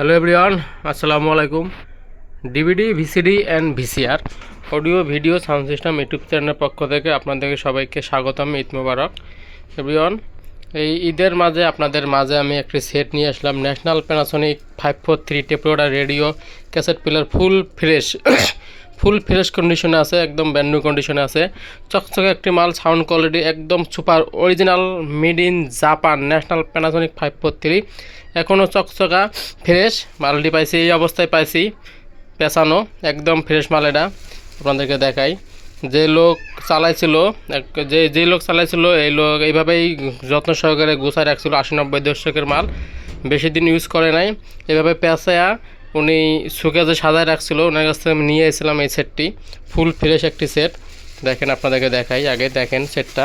Hello everyone আসসালামু আলাইকুম DVD VCD and VCR audio video sound system YouTube চ্যানেলের পক্ষ থেকে আপনাদেরকে সবাইকে স্বাগতম, ঈদ মুবারক। এভরিওয়ান এই ঈদের মাঝে, আপনাদের মাঝে আমি একটি সেট নিয়ে আসলাম। National Panasonic five four three টেপোডা radio cassette player full fresh. Full fresh কন্ডিশনে আছে, একদম ব্যান্ড কন্ডিশনে আছে। চকচকে একটি মাল সাউন্ড কোয়ালিটি একদম super original made in Japan National Panasonic five four three এখনও চকচকা ফ্রেশ মালটি পাইছি, এই অবস্থায় পাইছি পেঁচানো একদম ফ্রেশ মাল এটা। আপনাদেরকে দেখাই। যে লোক চালাইছিল যে যে লোক চালাইছিল, এই লোক এইভাবেই যত্ন সহকারে গুছায় রাখছিল আশি নব্বই দশকের মাল। বেশি দিন ইউজ করে নাই। এভাবে পেঁচায়া উনি সুকেজে সাজায় রাখছিল। ওনার কাছ থেকে আমি নিয়ে এসেছিলাম এই সেটটি। ফুল ফ্রেশ একটি সেট। দেখেন আপনাদেরকে দেখাই। আগে দেখেন সেটটা।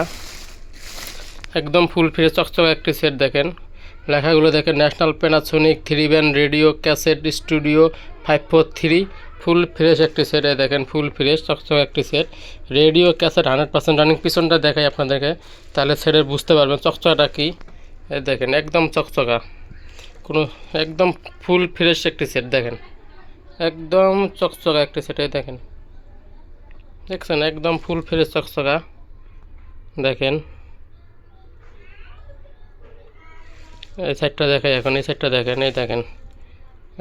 একদম ফুল ফ্রেশ, চকচক একটি সেট দেখেন। লেখাগুলো দেখেন, National Panasonic three band radio cassette studio five four three full fresh একটি সেট দেখেন, ফুল ফ্রেশ, চকচক একটি set. Radio cassette hundred percent running পিছনটা দেখাই আপনাদেরকে। তাহলে সেটের বুঝতে পারবেন চকচকাটা কি। দেখেন, একদম চকচকা। কোনো একদম ফুল ফ্রেশ একটি সেট দেখেন। একদম চকচকা একটি সেট এই দেখেন। দেখছেন? একদম ফুল ফ্রেশ চকচকা। দেখেন? এই সাইডটা দেখাই এখন, এই সাইডটা দেখেন, এই দেখেন।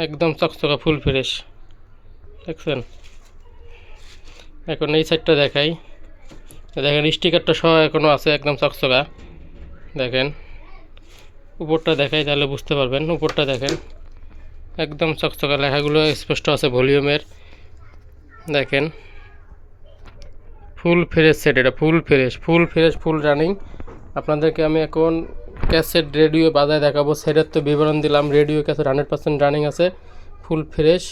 একদম চকচকা, ফুল ফ্রেশ। দেখছেন? এখন এই সাইডটা দেখাই। দেখেন স্টিকারটা সহ এখনও আছে একদম চকচকা। দেখেন? উপরটা দেখাই তাহলে বুঝতে পারবেন, উপরটা দেখেন। একদম চকচকা লেখাগুলো স্পষ্ট আছে ভলিউমের। দেখেন। ফুল ফ্রেশ সেট এটা, full fresh full fresh, full running. আপনাদেরকে আমি এখন ক্যাসেট, রেডিও বাজায় দেখাবো। সেটার তো বিবরণ দিলাম, radio cassette hundred percent running আছে, ফুল ফ্রেশ।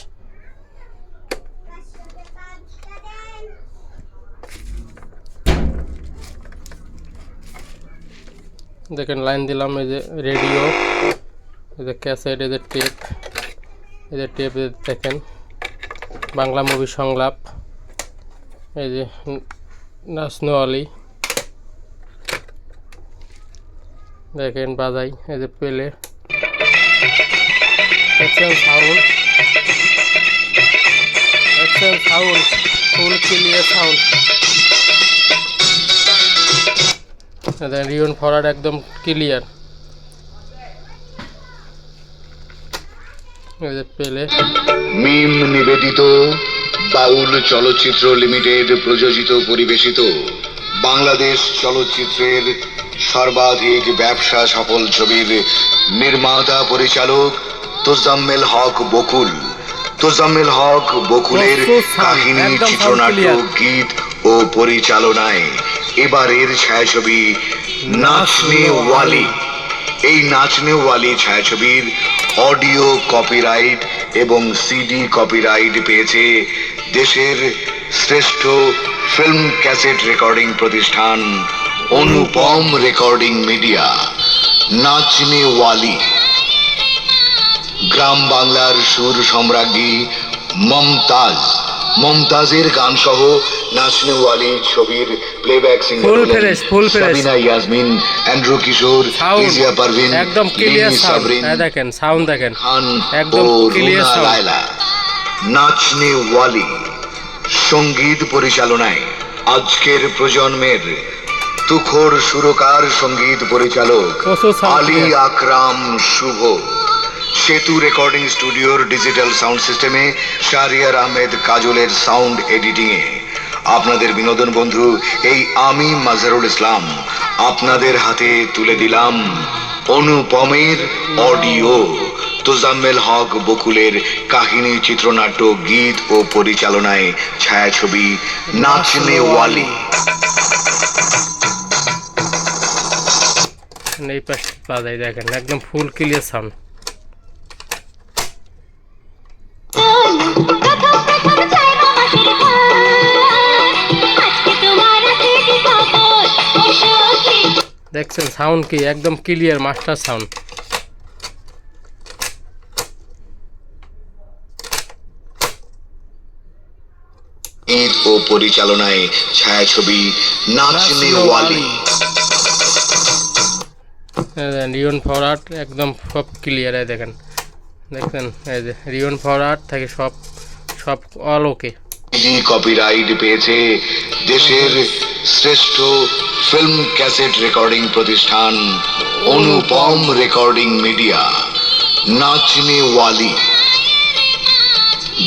দেখেন লাইন দিলাম, এই যে রেডিও, এই যে ক্যাসেট, এই যে টেপ, এই যে টেপ দেখেন, বাংলা মুভি সংলাপ, এই যে নাচনোয়ালি দেখেন বাজাই, এই যে পেলে sound sound, full clear sound. দেখেন রিয়ন ফরাড একদম ক্লিয়ার পেলে। মিম নিবেদিত বাউল চলচ্চিত্র লিমিটেড প্রযোজিত পরিবেশিত বাংলাদেশ চলচ্চিত্রের সর্বাধিক ব্যবসা সফল ছবির নির্মাতা পরিচালক তোজাম্মেল হক বকুল। তোজাম্মেল হক বকুলের কাহিনী চিত্রনাট্য গীত ও পরিচালনায় এবারের ছায়াছবি নাচনে ওয়ালি। এই নাচনে ওয়ালি ছায়াছবির অডিও কপিরাইট এবং সিডি কপিরাইট পেয়েছে দেশের শ্রেষ্ঠ ফিল্ম ক্যাসেট রেকর্ডিং প্রতিষ্ঠান অনুপম রেকর্ডিং মিডিয়া, নাচনে ওয়ালি। গ্রাম বাংলার সুর সম্রাজ্ঞী মমতাজ মমতাজের গান সহ নাচনে ওয়ালি ছবির প্লেব্যাক সিঙ্গার সাবিনা ইয়াসমিন অ্যান্ড্রু কিশোর রিজিয়া পারভিন একদম ক্লিয়ার সাউন্ড সাবরিন দেখেন সাউন্ড দেখেন। খান একদম রুনা লায়লা। নাচনে ওয়ালি সংগীত পরিচালনায় আজকের প্রজন্মের তুখোর সুরকার সংগীত পরিচালক আলী আকরাম শুভ। সেতু রেকর্ডিং স্টুডিওর ডিজিটাল সাউন্ড সিস্টেমে শাহরিয়ার আহমেদ কাজলের সাউন্ড এডিটিং এ আপনাদের বিনোদন বন্ধু, এই আমি মাজারুল ইসলাম। আপনাদের হাতে তুলে দিলাম অনুপমের অডিও। তোজাম্মেল হক বকুলের কাহিনী, চিত্রনাট্য, গীত ও পরিচালনায় ছায়াছবি নাচনে ওয়ালি। এই পাশে বাজাই দেখেন, একদম ফুল ক্লিয়ার সাউন্ড দেখছেন সাউন্ড কি? একদম ক্লিয়ার মাস্টার সাউন্ড গীত ও পরিচালনায় ছায়াছবি নাচনে ওয়ালি। রিয়ন ফরাট একদম সব ক্লিয়ার দেখেন। দেখছেন? এই যে রিওন ফরওয়ার্ড থেকে সব সব অল ওকে কপিরাইট পেয়েছে দেশের শ্রেষ্ঠ ফিল্ম ক্যাসেট রেকর্ডিং প্রতিষ্ঠান অনুপম রেকর্ডিং মিডিয়া নাচনে ওয়ালি।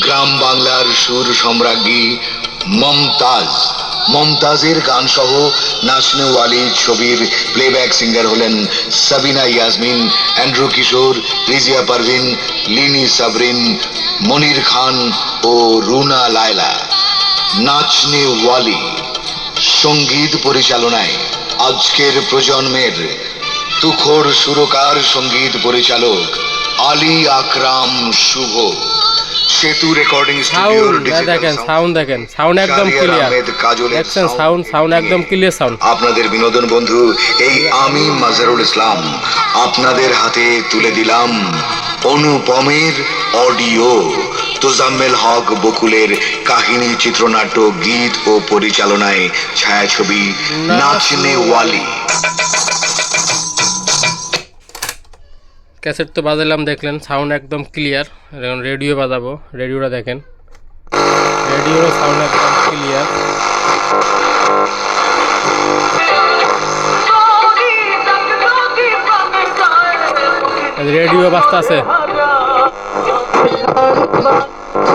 গ্রাম বাংলার সুর সম্রাজ্ঞী মমতাজ। মমতাজের গান সহ নাচনে ওয়ালি ছবির প্লেব্যাক সিঙ্গার হলেন সাবিনা ইয়াসমিন, অ্যান্ড্রু কিশোর, রিজিয়া পারভিন, লিনি সাবরিন, মনির খান ও রুনা লায়লা। নাচনে ওয়ালি। সংগীত পরিচালনায় আজকের প্রজন্মের তুখোর সুরকার সংগীত পরিচালক আলী আকরাম শুভ। সেতু রেকর্ডিং সাউন্ড দেখেন সাউন্ড দেখেন সাউন্ড একদম ক্লিয়ার দেখছেন সাউন্ড সাউন্ড একদম ক্লিয়ার সাউন্ড আপনাদের বিনোদন বন্ধু এই আমি মাজারুল ইসলাম আপনাদের হাতে তুলে দিলাম অনুপমের অডিও। তোজাম্মেল হক বকুলের কাহিনী চিত্রনাট্য গীত ও পরিচালনায় ছায়াছবি নাচনে ওয়ালি। ক্যাসেট তো বাজালাম দেখলেন সাউন্ড একদম ক্লিয়ার। এখন রেডিও বাজাবো রেডিওটা দেখেন। রেডিওর সাউন্ড একদম ক্লিয়ার। রেডিও বাজতে আছে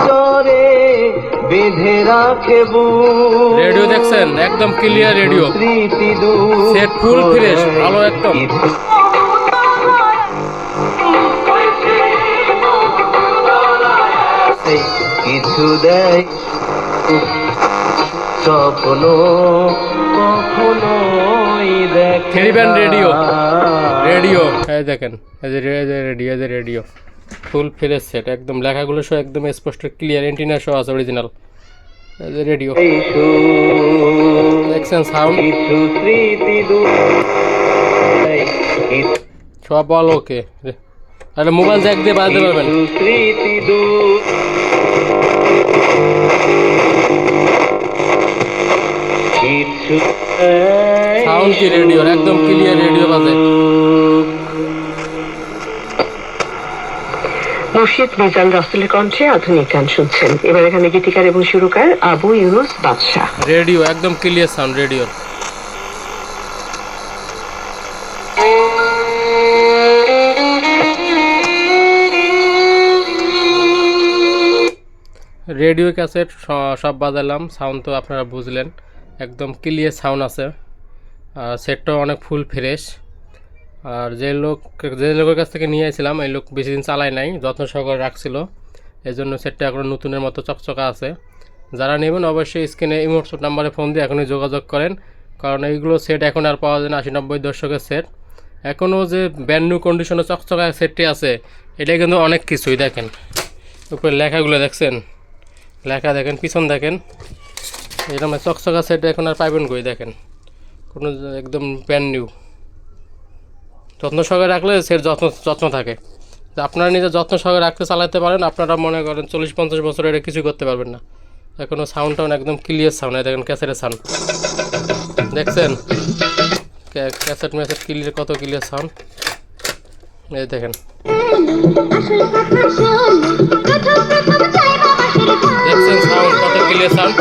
চরে বেঁধে রাখে বুক। রেডিও দেখছেন একদম clear radio set full fresh ভালো একদম কিছু দেয় কখনোই দেখে থ্রি ব্যান্ড রেডিও। রেডিও এই দেখেন এই যে রে- এই যে রেডিও এই যে রেডিও ফুল ফ্রেশ সেট, একদম লেখাগুলো সব একদম স্পষ্ট ক্লিয়ার এন্টিনা সহ আছে অরিজিনাল রেডিও দেখছেন সাউন্ড সব বল ওকে। তাহলে মোবাইল জ্যাক দিয়ে বাজাতে পারবেন। সাউন্ড কি রেডিওর একদম ক্লিয়ার রেডিও বাজে। মুর্শিদ মিজান রাসেলের কণ্ঠে আধুনিক গান শুনছেন। এবার এখানে গীতিকার এবং সুরকার আবু ইউনুস বাদশাহ। রেডিও, একদম clear sound radio. Radio cassette সব বাজালাম সাউন্ড তো আপনারা বুঝলেন। একদম ক্লিয়ার সাউন্ড আছে। আর সেটটাও অনেক ফুল ফ্রেশ আর যে লোক, যে লোকের কাছ থেকে নিয়ে আসছিলাম এই লোক বেশি দিন চালায় নাই, যত্ন সহকারে রাখছিল। এই জন্য সেটটা এখন নতুনের মতো চকচকা আছে। যারা নেবেন অবশ্যই স্ক্রিনে ইমোটস নাম্বারে ফোন দিয়ে এখনই যোগাযোগ করেন, কারণ এইগুলো সেট এখন আর পাওয়া যায় না, আশি নব্বই দশকের সেট এখনও যে ব্যান্ড কন্ডিশনে চকচকা সেটটি আছে এটা কিন্তু অনেক কিছুই দেখেন। উপরে লেখাগুলো দেখছেন? লেখা দেখেন, পিছন দেখেন। এরকম চকচকা সেট এখন আর পাইবেন কই দেখেন? কোনো একদম ব্যান্ড নিউ যত্ন সহকারে রাখলে সেট যত্ন যত্ন থাকে। আপনারা নিজে যত্ন সহকারে রাখতে চালাতে পারেন, আপনারা মনে করেন চল্লিশ, পঞ্চাশ বছর এটা কিছু করতে পারবেন না। এখনও সাউন্ড টাউন একদম ক্লিয়ার সাউন্ড দেখেন ক্যাসেটের সাউন্ড দেখছেন? ক্যাসেট ম্যাসেট ক্লিয়ার কত ক্লিয়ার সাউন্ড এই দেখেন। দেখছেন সাউন্ড কত ক্লিয়ার সাউন্ড